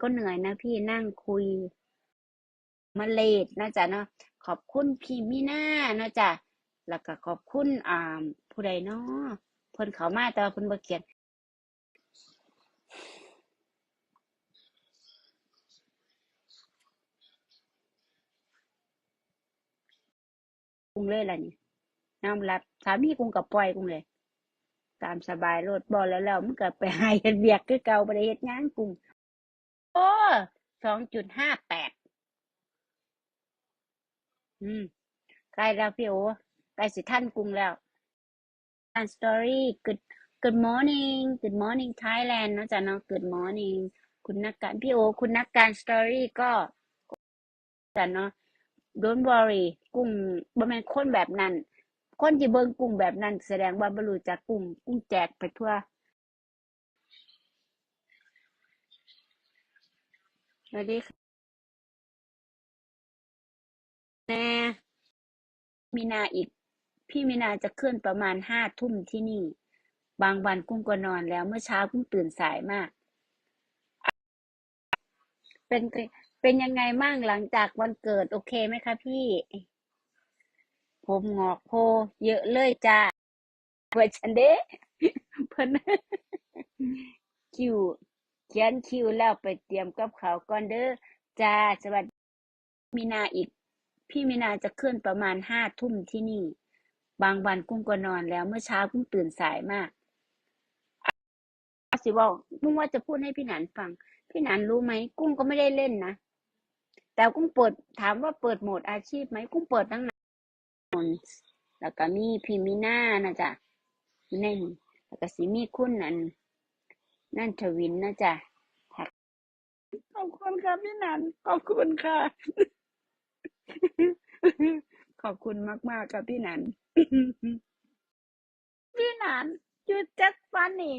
ก็เหนื่อยนะพี่นั่งคุย มาเลดนะจ๊ะเนาะขอบคุณพี่มีหน้านะจ๊ะแล้วก็ขอบคุณอ่าผู้ใดเนาะเพิ่นเขามาแต่ว่าเพิ่นบ่เขียนกุ้งเลยล่ะนี่น้ำรับสามีกุ้งกับปล่อยกุ้งเลย ตามสบายโลดบ่แล้วแล้วมันก็ไปหาเฮ็ดเวียกคือเก่าบ่ได้เฮ็ดงานกุ้ง สองจุดห้าแปดอืมใกล้แล้วพี่โอใกล้สิท่านกรุงแล้วท่านสตอรี่ good good morning good morning Thailand เนาะจ๊ะเนาะ good morning คุณนักการพี่โอ คุณนักการสตอรี่ก็จ้ะเนาะ don't worry กุ้งบ่แม่นคนแบบนั้น คนที่เบิ่งกุ้งแบบนั้น แสดงว่าบ่รู้จักกุ้งกุ้งแจกไปทั่ว สวัสดีค่ะแน่มีนาอีก พี่มีนาจะขึ้นประมาณห้าทุ่มที่นี่ บางวันกุ้งก็นอนแล้วเมื่อเช้ากุ้งตื่นสายมาก เป็นเป็นยังไงมั่งหลังจากวันเกิดโอเคไหมคะพี่ ผมงอกโพเยอะเลยจ้าไว้ฉันเด้เพิ่นคิว เขียนคิวแล้วไปเตรียมกับเขาวก่อนเด้อจ้าสวัสดีมีนาอีก พี่มีนาจะขึ้นประมาณห้าทุ่มที่นี่ บางวันกุ้งก็นอนแล้วเมื่อเช้ากุ้งตื่นสายมากสิบอกกุ้งว่าจะพูดให้พี่หนานฟัง พี่หนานรู้ไหมกุ้งก็ไม่ได้เล่นนะแต่กุ้งเปิดถามว่าเปิดโหมดอาชีพไหมกุ้งเปิดตั้งนานแล้วก็มีพี่มีนานะจ๊ะอยู่นแล้วก็สิมีคุณนั่น นั่นทวินนะจ๊ะขอบคุณค่ะพี่หนันขอบคุณค่ะ ขอบคุณมากๆค่ะพี่หนันพี่หนัน you just funny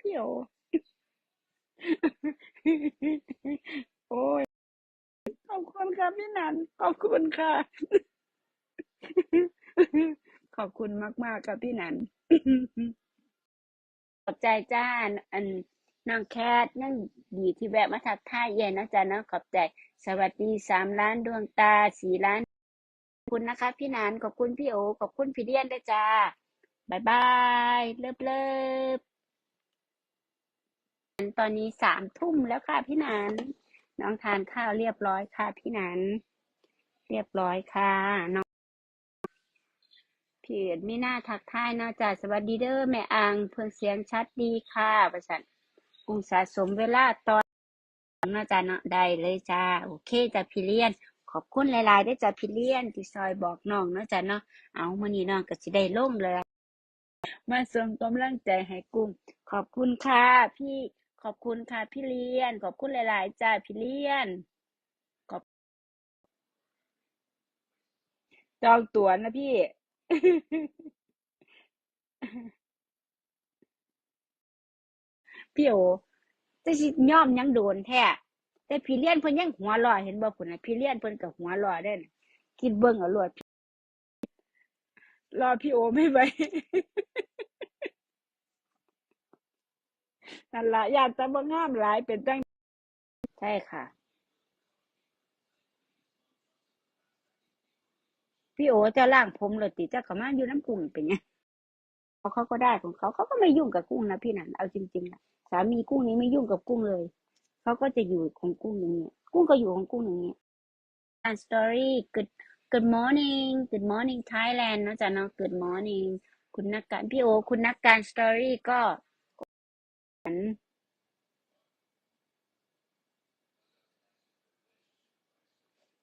พี่โอโอ้ยขอบคุณค่ะพี่หนันขอบคุณค่ะ ขอบคุณมากๆค่ะพี่หนัน ขอบใจจ้า อันน้องแคทยังดีที่แวะมาทักทายเย็นนะจ๊ะนะขอบใจ สวัสดีสามล้านดวงตาสี่ล้านขอบคุณนะคะ พี่นานขอบคุณพี่โอขอบคุณพี่เดียนด้วยจ้าบายบายเลิฟเลิฟตอนนี้สามทุ่มแล้วค่ะพี่นาน น้องทานข้าวเรียบร้อยค่ะพี่นาน เรียบร้อยค่ะน้อง พี่เอ็ดไม่น่าทักทายนาะจ้าสวัสดีเด้อแม่อังเพิ่งเสียงชัดดีค่ะประสันกุงสะสมเวลาตอนนาะจ้าเนาะได้เลยจ้าโอเคจ้าพี่เลี้ยน ขอบคุณหลายๆได้จ้าพี่เลี้ยนที่ซอยบอกน้องนาะจ้าเนาะเอามื้อนี้น้องก็สิได้ล่งเลยมาส่งกำลังใจให้กุ้งขอบคุณค่ะพี่ขอบคุณค่ะพี่เลี้ยน ขอบคุณหลาย ๆ จ้าพี่เลี้ยนขอบจองตั๋วนะพี่ พี่โอจะสิยอมยังโดนแท้แต่พี่เลี้ยนเพิ่นยังหัวเร้อเห็นบ่พุ่นน่ะพี่เลี้ยนเพิ่นก็หัวเร้อเด้น่ะคิดเบิ่งเอาโลดรอพี่โอไม่ไหวนั่นล่ะญาติต่บ่งามหลายเป็นจังใช่ค่ะ พี่โอเจ้าล่างผมเลยติเจ้าเขามาอยู่น้ำกุ้งเป็นไงเขาเขาก็ได้ของเขาเขาก็ไม่ยุ่งกับกุ้งนะพี่นันเอาจริงๆนะสามีกุ้งนี้ไม่ยุ่งกับกุ้งเลยเขาก็จะอยู่ของกุ้งอย่างเงี้ยกุ้งก็อยู่ของกุ้งอย่างเงี้ย and story good good morning good morning Thailand นะจ๊ะเนาะ good morning คุณนักการพี่โอ คุณนักการ story ก็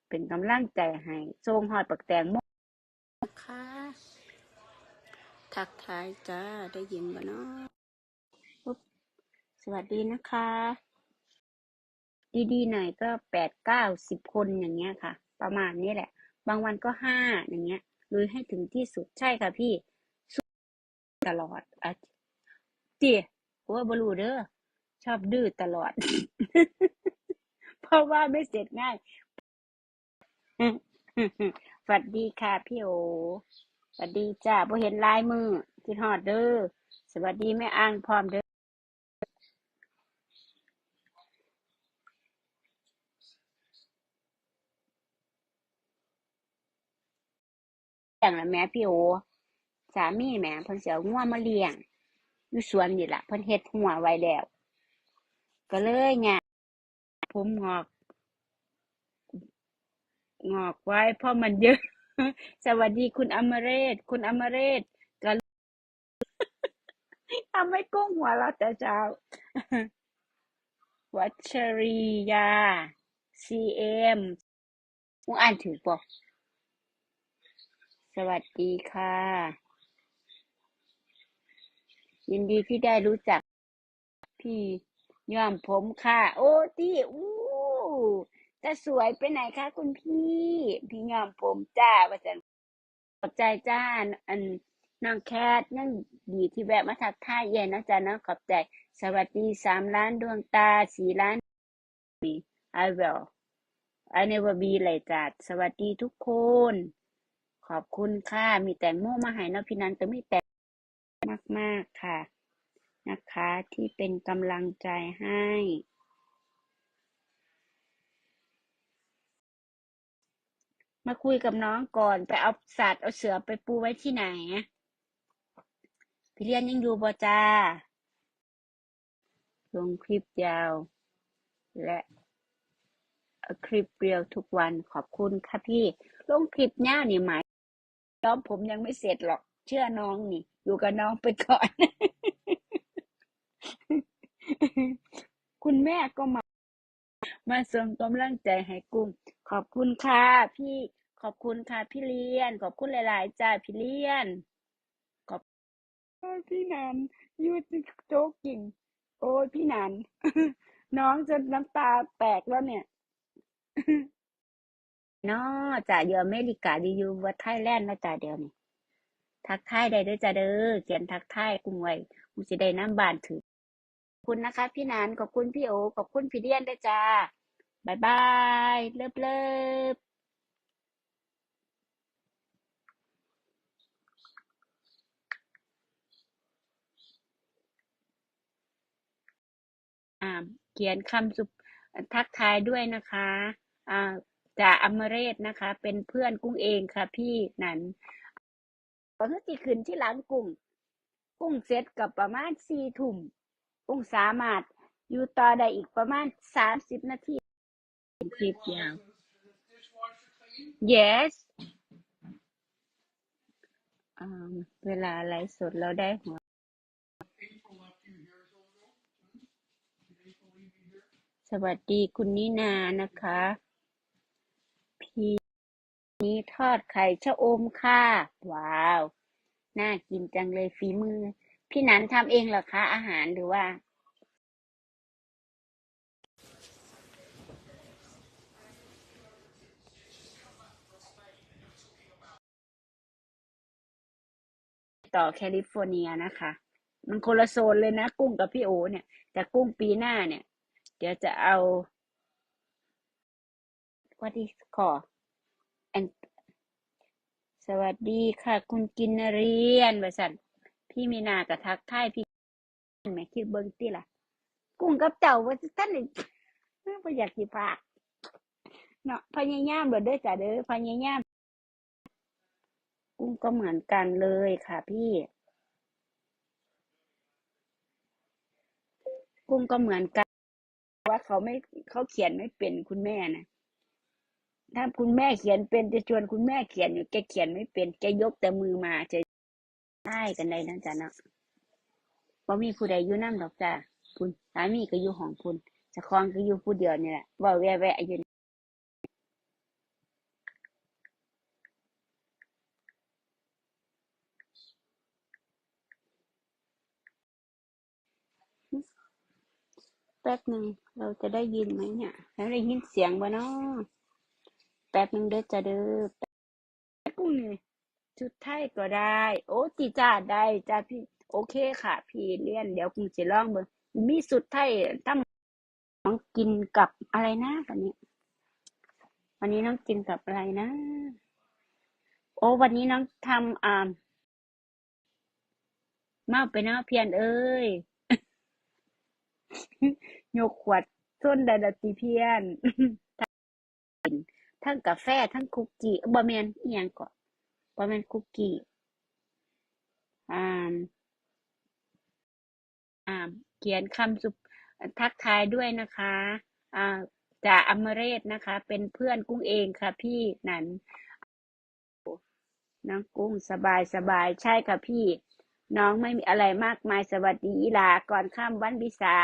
เป็นกำลังใจให้ส่งหอดปักแตงโมค่ะ ทักทายจ้าได้ยินบ่เนาะปุ๊บสวัสดีนะคะ ดีๆหน่อยก็แปดเก้าสิบคนอย่างเงี้ยค่ะ ประมาณนี้แหละ บางวันก็ห้าอย่างเงี้ยลุยให้ถึงที่สุดใช่ค่ะพี่สู้ตลอดอะเจีว่าบรูเด้อชอบดื้อตลอด เพราะว่าไม่เสร็จง่ายสวัสดีค่ะพี่โอ วัสดีจ้าบ่เห็นลายมือคิดฮอดเด้อ สวัสดีแม่อ่างพร้อมเด้อ อย่างละแม่พี่โอ สามีแม่พิ่นเสียง่วงมาเลี้ยง อยู่สวนนี่แหละพิ่นเฮ็ดหัวไว้แล้ว ก็เลยเนี่ยผมงอก งอกไว้เพราะมันเยอะ สวัสดีคุณอมเรศ คุณอมเรศก็ทำให้กุ้งหัวเราแต่เช้า วัชรียา CM มึงอ่านถูกปะสวัสดีค่ะ ยินดีที่ได้รู้จัก พี่ย้อมผมค่ะ โอ้ตี้อู้ จะสวยไปไหนคะคุณพี่พี่ย้อมผมจ้าว่าจันขอบใจจ้าอันน้องแคทยังดีที่แวะมาทักทายเย็นนะจ๊ะนะขอบใจ สวัสดีสามล้านดวงตาสี่ล้าน I will I never be เลยจ้ะสวัสดีทุกคน ขอบคุณค่ะ มีแตงโมมาให้เนะพี่นันก็มีแต่มากๆค่ะ นะคะ ที่เป็นกำลังใจให้ มาคุยกับน้องก่อน ไปเอาสัตว์เอาเสือไปปูไว้ที่ไหน พี่เรียนยังอยู่บ่จ้า ลงคลิปยาว และคลิปเรียวทุกวันขอบคุณค่ะพี่ ลงคลิปยานี่หมายย้อมผมยังไม่เสร็จหรอก เชื่อน้องนี่ อยู่กับน้องไปก่อน คุณแม่ก็มา มาส่งกำลังใจให้กุ้ง ขอบคุณค่ะพี่ขอบคุณค่ะพี่เลียน ขอบคุณหลาย ๆ จ้าพี่เลียน ขอบโอ้ยพี่นันยูโจ๊กกิ่ง โอ้ยพี่นันน้องจะน้ำตาแตกแล้วเนี่ยเนาะจ้ะอยู่อเมริกาดีอยู่ว่าไทยแลนด์นะจ้ะเดี๋ยวนี้ทักทายได้เด้อจ้ะเด้อเขียนทักทายกุ้งไว้กูสิได้น้ำบานถือขอบคุณนะคะ พี่นันขอบคุณพี่โอขอบคุณพี่เลียนด้วยจ้า บายบาย เลิฟเลิฟอ่าเขียนคำสุทักทายด้วยนะคะอ่าจากอมเรศนะคะ เป็นเพื่อนกุ้งเองค่ะพี่นันก็คือสิขึ้นที่หลังกุ้งกุ้งเสร็จกับประมาณสี่ทุ่มกุ้งสามารถอยู่ต่อได้อีกประมาณสามสิบนาที เป็นคลิปยาว yes เวลาไลฟ์สดเราได้หัวสวัสดีคุณนินานะคะ พี่นี้ทอดไข่ชะอมค่ะ ว้าว น่ากินจังเลยฝีมือ พี่นันทำเองเหรอคะ อาหารหรือว่า ต่อแคลิฟอร์เนียนะคะ มันคนละโซนเลยนะ กุ้งกับพี่โอเนี่ย แต่กุ้งปีหน้าเนี่ย เดี๋ยวจะเอาวัดีขอแอสวัสดีค่ะ คุณกินเรียนบริษัทพี่มีนากับทักทายพี่แม่คิดเบิ้งติล่ะ กุ้งกับเจ้าว่าท่านนี่บ่อยากสิพากเนาะพยายามเด้อเด้อจ้ะเด้อพยายาม กุ้งก็เหมือนกันเลยค่ะพี่ กุ้งก็เหมือนกัน ว่าเขาไม่เขาเขียนไม่เป็นคุณแม่นะถ้าคุณแม่เขียนเป็นจะชวนคุณแม่เขียนอยู่แกเขียนไม่เป็นแกยกแต่มือมาจะได้กันได้นะจ๊ะเนาะบ่มีผู้ใดอยู่นำดอกจ้ะพุ่นสามีก็อยู่หองพุ่นเจ้าของก็อยู่ผู้เดียวนี่แหละเว้าแวะๆอยู่ ป๊บหนึ่งเราจะได้ยินไหมเนี่ยแล้วได้ยินเสียงบ่เนาะแป๊บหนึ่งเด้อจะเด้อกุ้งนี่ชุดไทยก็ได้ โอ้ติจ้าได้จ้าพี่ โอเคค่ะ พี่เลียนเดี๋ยวกุ้งสิลองเบิ่งมีสุดไทยทำน้องกินกับอะไรนะวันนี้ วันนี้น้องกินกับอะไรนะ โอ้วันนี้น้องทำอ่ามาไปเนาะเพียนเอ้ย ยกขวดส้นไดดติเพียนทั้งกาแฟทั้งคุกกี้บ่แม่นอียังก็ว่ามันคุกกี้อ่าอ่าเขียนคำสุทักทายด้วยนะคะอ่าจ่าอมเรศนะคะ เป็นเพื่อนกุ้งเองค่ะพี่นันน้องกุ้งสบายสบายใช่ค่ะพี่ น้องไม่มีอะไรมากมายสวัสดีอีลาก่อนข้ามวันวิสา